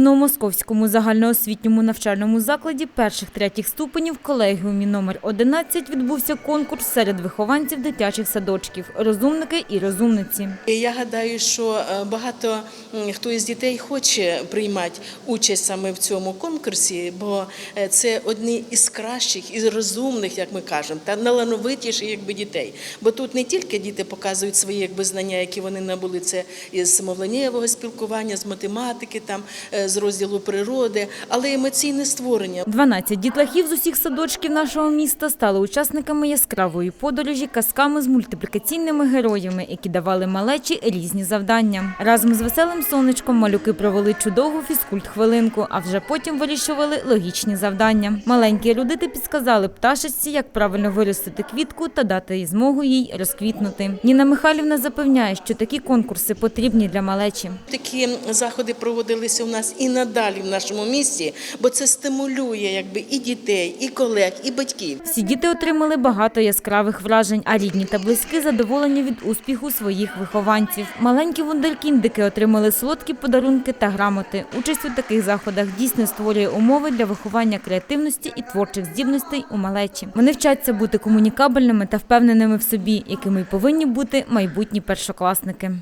Новомосковському загальноосвітньому навчальному закладі перших-третіх ступенів колегіумі номер 11 відбувся конкурс серед вихованців дитячих садочків «Розумники і розумниці». Я гадаю, що е, багато хто із дітей хоче приймати участь саме в цьому конкурсі, бо е, це одні із кращих із розумних, як ми кажемо, та налановитіших якби дітей. Бо тут не тільки діти показують свої якби знання, які вони набули це із мовленнєвого спілкування, з математики, там е, з розділу природи, але емоційне створення. 12 дітлахів з усіх садочків нашого міста стали учасниками яскравої подорожі казками з мультиплікаційними героями, які давали малечі різні завдання. Разом з веселим сонечком малюки провели чудову фізкульт-хвилинку, а вже потім вирішували логічні завдання. Маленькі ерудити підсказали пташечці, як правильно виростити квітку та дати їй змогу їй розквітнути. Ніна Михайлівна запевняє, що такі конкурси потрібні для малечі. Такі заходи проводилися у нас і надалі в нашому місті, бо це стимулює якби і дітей, і колег, і батьків. Всі діти отримали багато яскравих вражень, а рідні та близькі задоволені від успіху своїх вихованців. Маленькі вундеркіндики отримали солодкі подарунки та грамоти. Участь у таких заходах дійсно створює умови для виховання креативності і творчих здібностей у малечі. Вони вчаться бути комунікабельними та впевненими в собі, якими й повинні бути майбутні першокласники.